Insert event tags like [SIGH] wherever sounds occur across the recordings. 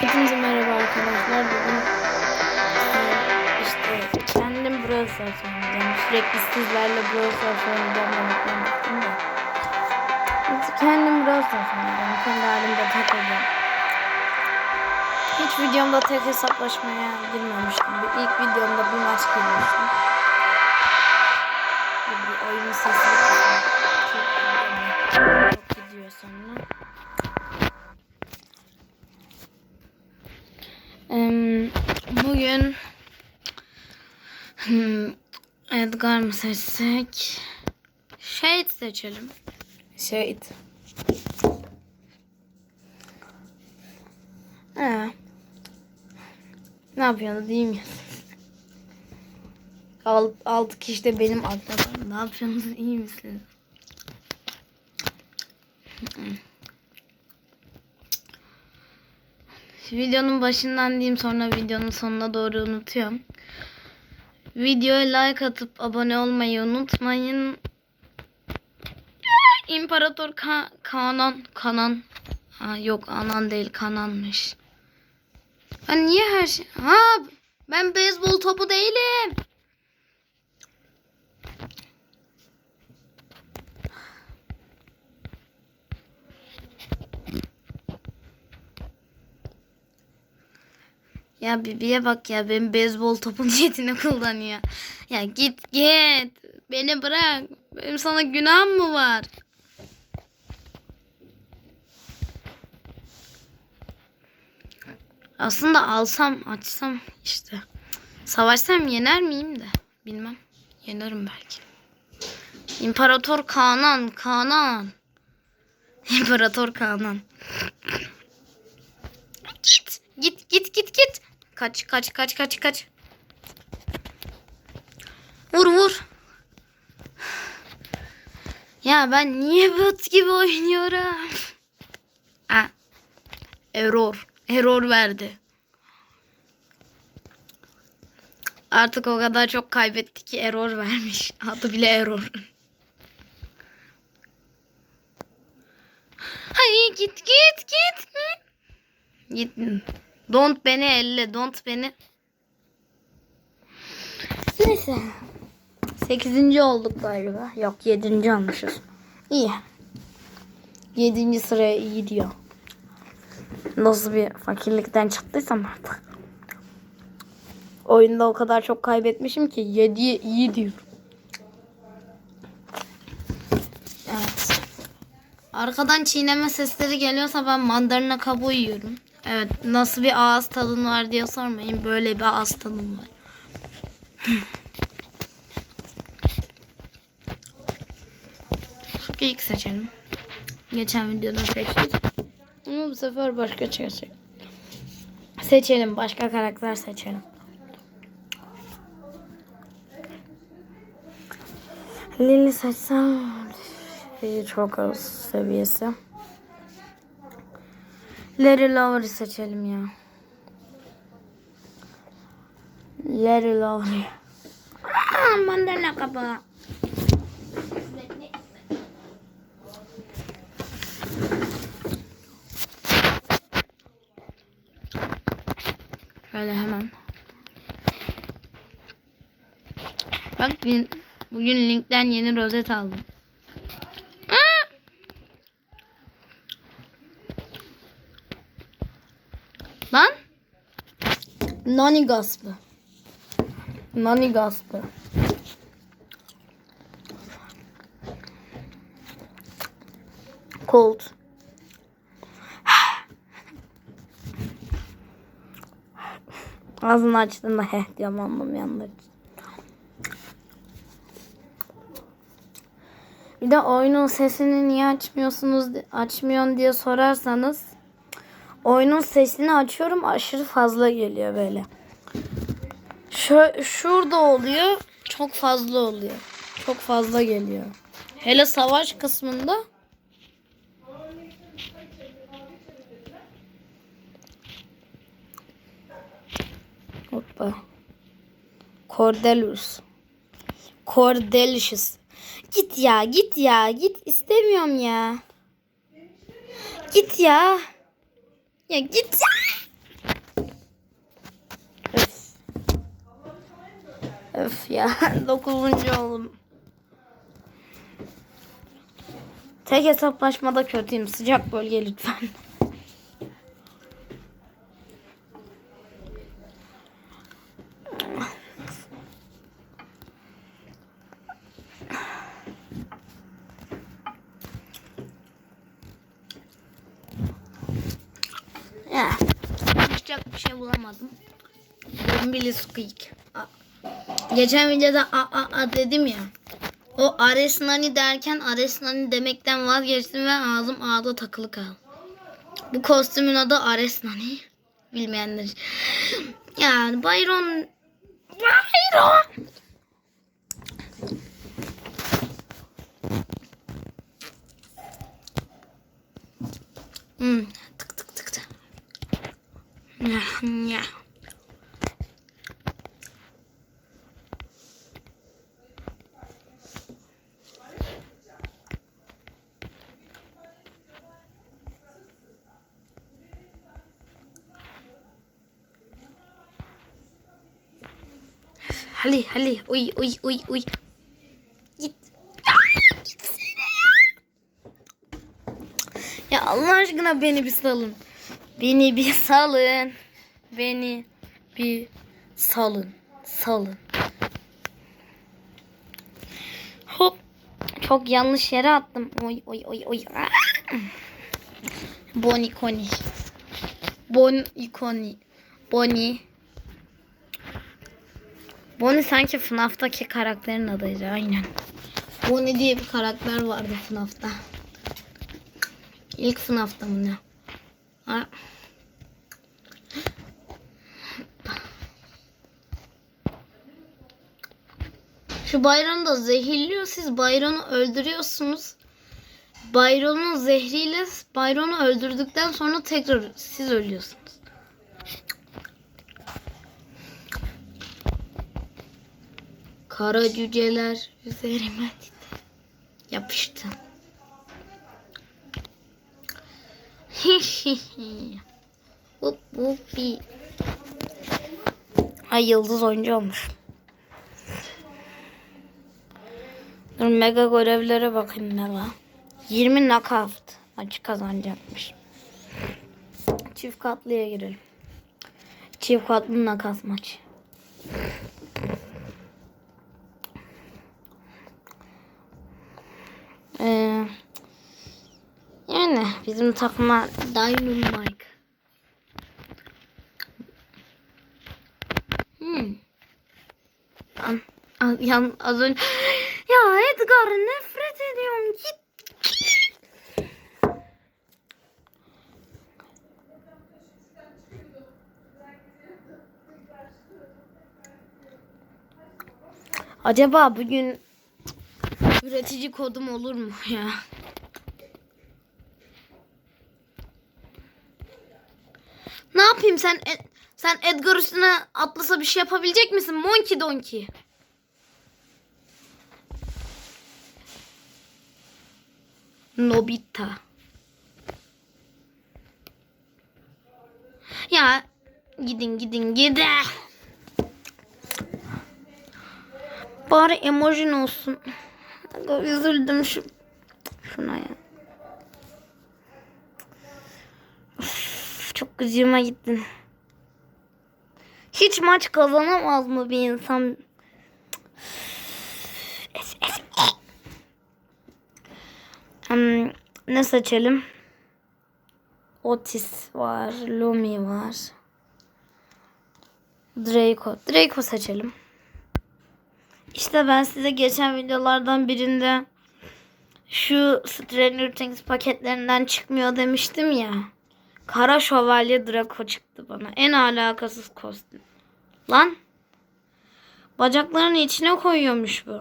Hepinize merhaba arkadaşlar. Bugün e, işte kendim Brawl Stars oynayacağım. Sürekli sizlerle Brawl Stars oynayacağım demekten bıktım da. İşte Kendim Brawl Stars oynayacağım. Kendi halimde takılacağım. Hiç videomda tek hesaplaşmaya girmemiştim. İlk videomda bir maç girmiştim. Bir, kısayım. Çok, çok gidiyor sonra. Em, Bugün hmm, Edgar mı seçsek? Shade seçelim. Shade. He. Ne yapıyorsunuz değil mi? Alt, altı kişi de benim akrabam. Ne yapıyorsunuz iyi misiniz? Videonun başından diyeyim sonra videonun sonuna doğru unutuyorum. Videoya like atıp abone olmayı unutmayın. İmparator Ka- Kanan Kanan ha, yok Anan değil Kananmış. Ha niye her şey ha ben beyzbol topu değilim. Ya Bibi'ye bak ya benim beyzbol topu [LAUGHS] niyetine kullanıyor. Ya git git. Beni bırak. Benim sana günahım mı var? Aslında alsam açsam işte. Savaşsam yener miyim de. Bilmem. Yenerim belki. İmparator Kanan. Kanan. [LAUGHS] İmparator Kanan. Git git git git. Kaç kaç kaç kaç kaç. Vur vur. Ya ben niye bot gibi oynuyorum? [LAUGHS] Ha. Error. Error verdi. Artık o kadar çok kaybetti ki error vermiş. [LAUGHS] Adı bile error. Hayır git git git. Git. Don't beni elle. Don't beni. Neyse. Sekizinci olduk galiba. Yok yedinci olmuşuz. İyi. Yedinci sıraya iyi diyor. Nasıl bir fakirlikten çıktıysam artık. Oyunda o kadar çok kaybetmişim ki 7'ye iyi diyorum. Evet. Arkadan çiğneme sesleri geliyorsa ben mandalina kabuğu yiyorum. Evet nasıl bir ağız tadın var diye sormayın. Böyle bir ağız tadım var. İlk seçelim. Geçen videoda seçtik. Ama bu sefer başka çıkacak. Seçelim. Başka karakter seçelim. Lily seçsem çok az seviyesi. Larry Lovery seçelim ya. Larry Lovery. Aa, mandalina kapağı. Şöyle hemen. Bak bugün linkten yeni rozet aldım. Aa! Lan? Nani gaspı. Nani gaspı. Cold. Ağzını açtığında heh diyorum anlamayanlar için. Bir de oyunun sesini niye açmıyorsunuz açmıyorsun diye sorarsanız oyunun sesini açıyorum aşırı fazla geliyor böyle. Şu, şurada oluyor çok fazla oluyor. Çok fazla geliyor. Hele savaş kısmında Hoppa. Cordelius. Cordelicious. Git ya git ya git istemiyorum ya. Git ya. Ya git. Öf. Öf ya. [LAUGHS] Dokuzuncu oğlum. Tek hesaplaşmada kötüyüm. Sıcak bölge lütfen. Bir şey bulamadım. Billy Squeak. Geçen videoda a, a, a dedim ya. O Ares Nani derken Ares Nani demekten vazgeçtim ve ağzım ağda takılı kaldı. Bu kostümün adı Ares Nani. Bilmeyenler. Yani Byron Byron Hmm, Nyah. Hadi hadi uy uy uy uy. Git. Ya. Ya Allah aşkına beni bir salın. Beni bir salın. Beni bir salın. Salın. Hop. Çok yanlış yere attım. Oy oy oy oy. Aa! Bonnie Connie. Bon Connie. Bonnie. Bonnie sanki FNAF'taki karakterin adıydı aynen. Bonnie diye bir karakter vardı FNAF'ta. İlk FNAF'ta mı ne? Ha. Şu Byron'u da zehirliyor. Siz Byron'u öldürüyorsunuz. Byron'un zehriyle Byron'u öldürdükten sonra tekrar siz ölüyorsunuz. Kara cüceler üzerime yapıştı. Hop hop bir. Ay yıldız oyuncu olmuş. Dur mega görevlere bakayım ne var. 20 knockout maçı kazanacakmış. Çift katlıya girelim. Çift katlı knockout maçı. Ee, yani bizim takıma Dynamite. Hmm. An, yan, az önce ya Edgar nefret ediyorum git. Acaba bugün üretici kodum olur mu ya? Ne yapayım sen sen Edgar üstüne atlasa bir şey yapabilecek misin? Monkey Donkey. Nobita. Ya gidin gidin gidin. Bari emojin olsun. Üzüldüm şu şuna ya. Üf, çok gıcığıma gittin. Hiç maç kazanamaz mı bir insan? Ne seçelim? Otis var, Lumi var. Draco. Draco seçelim. İşte ben size geçen videolardan birinde şu Stranger Things paketlerinden çıkmıyor demiştim ya. Kara Şövalye Draco çıktı bana. En alakasız kostüm. Lan. Bacaklarını içine koyuyormuş bu.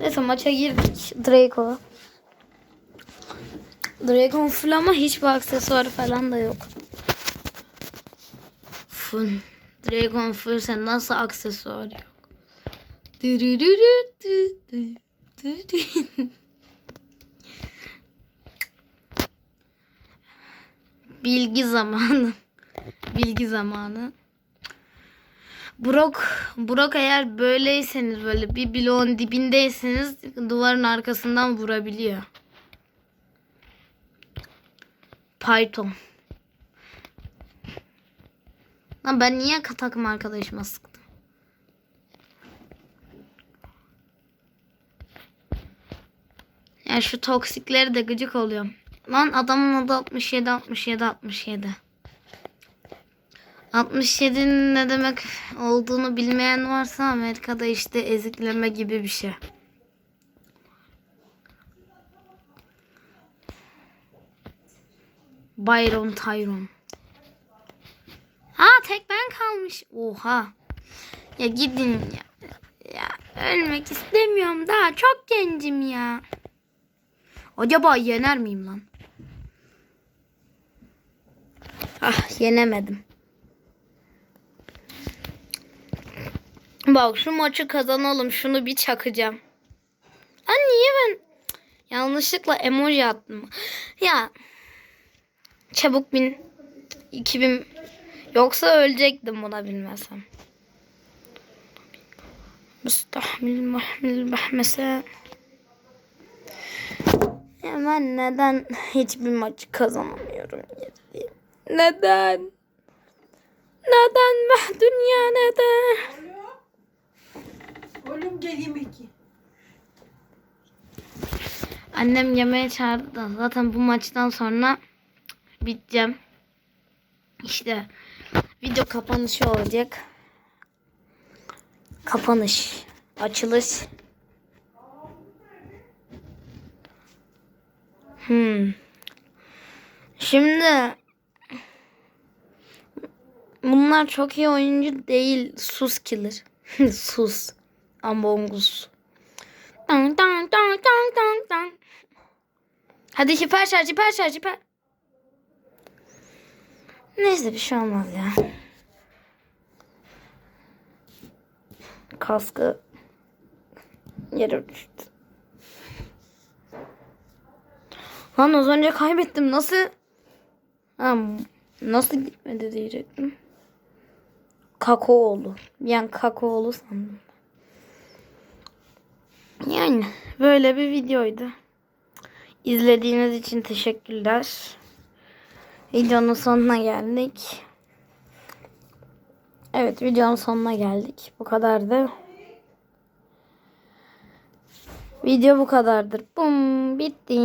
Neyse maça girdik Draco. Dragon full ama hiçbir aksesuarı falan da yok. Full. Dragon full sen nasıl aksesuar yok? Bilgi zamanı. Bilgi zamanı. Brok, Brok eğer böyleyseniz böyle bir bloğun dibindeyseniz duvarın arkasından vurabiliyor. Python. Lan ben niye takım arkadaşıma sıktım? Yani şu toksikleri de gıcık oluyorum. Lan adamın adı 67 67 67. 67'nin ne demek olduğunu bilmeyen varsa Amerika'da işte ezikleme gibi bir şey. Byron Tyron. Ha tek ben kalmış. Oha. Ya gidin ya. Ya ölmek istemiyorum daha çok gencim ya. Acaba yener miyim lan? Ah yenemedim. Bak şu maçı kazanalım. Şunu bir çakacağım. Lan niye ben yanlışlıkla emoji attım? Ya çabuk bin 2000 yoksa ölecektim buna bilmesem. Müstahmil mahmil mahmese. Ya ben neden hiçbir maçı kazanamıyorum? Neden? Neden be dünya neden? Oğlum gel yemek ye. Annem yemeğe çağırdı zaten bu maçtan sonra biteceğim. İşte video kapanışı olacak. Kapanış. Açılış. Hmm. Şimdi bunlar çok iyi oyuncu değil. Sus killer. [LAUGHS] Sus. Among Us. Dang, dang, dang, dang, dang, dang. Hadi hiper şarj, hiper şarj, hiper. Neyse bir şey olmaz ya. Kaskı yere düştü. Lan az önce kaybettim. Nasıl? Ha, nasıl gitmedi diyecektim. Kakaoğlu. Yani kakaoğlu sandım. Yani böyle bir videoydu. İzlediğiniz için teşekkürler. Videonun sonuna geldik. Evet videonun sonuna geldik. Bu kadardı. Video bu kadardır. Bum bitti.